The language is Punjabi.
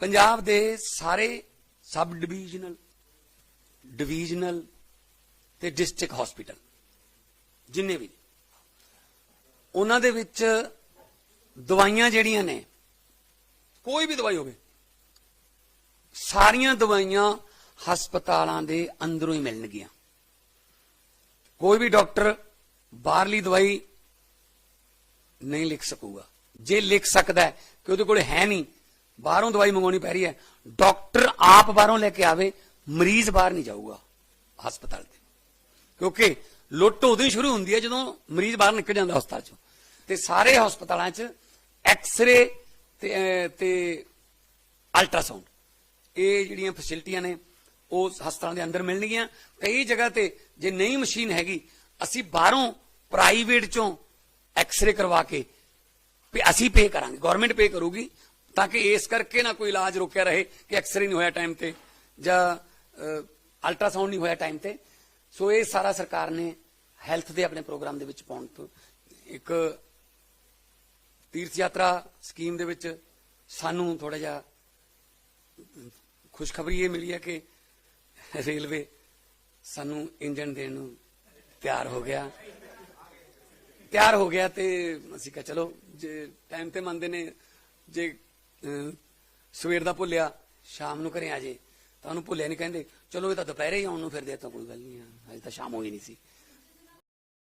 ਪੰਜਾਬ ਦੇ ਸਾਰੇ ਸਬ ਡਿਵੀਜ਼ਨਲ ਡਿਵੀਜ਼ਨਲ ਤੇ ਡਿਸਟ੍ਰਿਕਟ ਹਸਪੀਟਲ, ਜਿੰਨੇ ਵੀ, ਉਹਨਾਂ ਦੇ ਵਿੱਚ ਦਵਾਈਆਂ ਜਿਹੜੀਆਂ ਨੇ, ਕੋਈ ਵੀ ਦਵਾਈ ਹੋਵੇ, ਸਾਰੀਆਂ ਦਵਾਈਆਂ ਹਸਪਤਾਲਾਂ ਦੇ ਅੰਦਰੋਂ ਹੀ ਮਿਲਣਗੀਆਂ। ਕੋਈ ਵੀ ਡਾਕਟਰ ਬਾਹਰਲੀ ਦਵਾਈ ਨਹੀਂ ਲਿਖ ਸਕੂਗਾ। ਜੇ ਲਿਖ ਸਕਦਾ ਕਿ ਉਹਦੇ ਕੋਲ ਹੈ ਨਹੀਂ ਬਾਹਰੋਂ ਦਵਾਈ ਮੰਗਾਉਣੀ ਪੈ ਰਹੀ ਹੈ। ਡਾਕਟਰ ਆਪ ਬਾਹਰੋਂ ਲੈ ਕੇ ਆਵੇ, ਮਰੀਜ਼ ਬਾਹਰ ਨਹੀਂ ਜਾਊਗਾ ਹਸਪਤਾਲ ਦੇ ਕਿਉਂਕਿ ਲੁੱਟ ਉਦੋਂ ਹੀ ਸ਼ੁਰੂ ਹੁੰਦੀ ਹੈ ਜਦੋਂ ਮਰੀਜ਼ ਬਾਹਰ ਨਿਕਲ ਜਾਂਦਾ ਹਸਪਤਾਲ ਚੋਂ। ਤੇ ਸਾਰੇ ਹਸਪਤਾਲਾਂ 'ਚ ਐਕਸ-ਰੇ ਤੇ ਤੇ ਅਲਟਰਾਸਾਊਂਡ ਇਹ ਜਿਹੜੀਆਂ ਫੈਸਿਲਿਟੀਆਂ ਨੇ, ਉਹ ਹਸਪਤਾਲਾਂ ਦੇ ਅੰਦਰ ਮਿਲਣਗੀਆਂ। ਕਈ ਜਗ੍ਹਾ ਤੇ ਜੇ ਨਹੀਂ ਮਸ਼ੀਨ ਹੈਗੀ, ਅਸੀਂ ਬਾਹਰੋਂ ਪ੍ਰਾਈਵੇਟ ਚੋਂ ਐਕਸ-ਰੇ ਕਰਵਾ ਕੇ ਵੀ ਅਸੀਂ ਪੇ ਕਰਾਂਗੇ। ਗਵਰਨਮੈਂਟ ਪੇ ਕਰੂਗੀ ਤਾਂ ਕਿ ਇਸ ਕਰਕੇ ਨਾ ਕੋਈ ਇਲਾਜ ਰੁਕਿਆ ਰਹੇ ਕਿ ਐਕਸਰੇ ਨਹੀਂ ਹੋਇਆ ਟਾਈਮ ਤੇ ਜਾਂ ਅਲਟਰਾਸਾਊਂਡ ਨਹੀਂ ਹੋਇਆ ਟਾਈਮ ਤੇ ਸੋ ਇਹ ਸਾਰਾ ਸਰਕਾਰ ਨੇ ਹੈਲਥ ਦੇ ਆਪਣੇ ਪ੍ਰੋਗਰਾਮ ਦੇ ਵਿੱਚ ਪਾਉਣ ਤੋਂ ਇੱਕ ਤੀਰਥ ਯਾਤਰਾ ਸਕੀਮ ਦੇ ਵਿੱਚ ਸਾਨੂੰ ਥੋੜਾ ਜਿਹਾ ਖੁਸ਼ਖਬਰੀ ਇਹ ਮਿਲੀ ਹੈ ਕਿ ਰੇਲਵੇ ਸਾਨੂੰ ਇੰਜਨ ਦੇਣ ਨੂੰ ਤਿਆਰ ਹੋ ਗਿਆ ਤਿਆਰ ਹੋ ਗਿਆ ਤੇ ਅਸੀਂ ਕਿਹਾ ਚਲੋ ਜੇ ਟਾਈਮ ਤੇ ਮੰਨਦੇ ਨੇ ਜੇ ਸਵੇਰ ਦਾ ਭੁੱਲਿਆ, ਸ਼ਾਮ ਨੂੰ ਘਰੇ ਆ ਜੇ। ਤਾਂ ਉਹਨੂੰ ਭੁੱਲਿਆ ਨਹੀਂ ਕਹਿੰਦੇ, ਚਲੋ, ਇਹ ਤਾਂ ਦੁਪਹਿਰੇ ਹੀ ਆਉਣ ਨੂੰ ਫਿਰਦੇ ਆ ਤਾਂ ਕੋਈ ਗੱਲ ਨਹੀਂ ਆ ਅਜੇ ਤਾਂ ਸ਼ਾਮ ਹੋਈ ਨਹੀਂ ਸੀ।